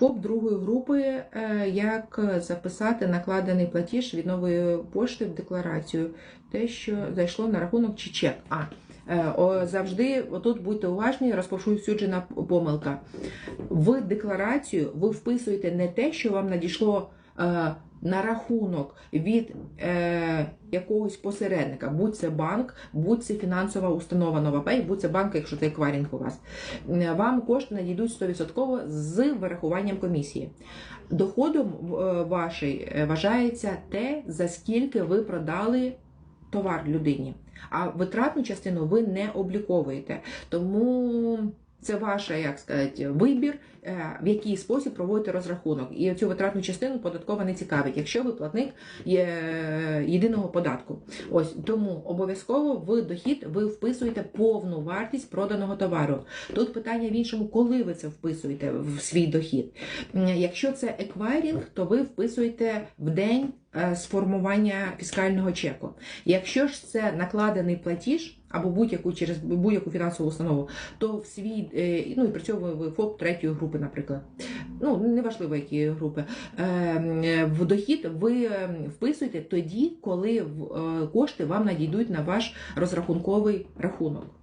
ФОП другої групи, е, як записати накладений платіж від нової пошти в декларацію, те, що зайшло на рахунок чи чек. А е, завжди отут будьте уважні, розповсюджена помилка. В декларацію ви вписуєте не те, що вам надійшло. Е, На рахунок від е, якогось посередника, будь це банк, будь це фінансова установа Новапей, будь це банк, якщо це еквайринг у вас. Е, Вам кошти надійдуть 100% з вирахуванням комісії. Доходом е, ваший вважається те, за скільки ви продали товар людині. А витратну частину ви не обліковуєте. Тому це ваш, як сказати, вибір, е, в який спосіб проводити розрахунок. І цю витратну частину податкова не цікавить, якщо ви платник є єдиного податку. Ось тому обов'язково в дохід ви вписуєте повну вартість проданого товару. Тут питання в іншому, коли ви це вписуєте в свій дохід. Якщо це еквайрінг, то ви вписуєте в день е, сформування фіскального чеку. Якщо ж це накладений платіж або будь-яку через будь-яку фінансову установу, то в свій е, ну і при цьому ФОП третьої групи, наприклад. Ну неважливо, які групи е, в дохід ви е, вписуєте тоді, коли е, кошти вам надійдуть на ваш розрахунковий рахунок.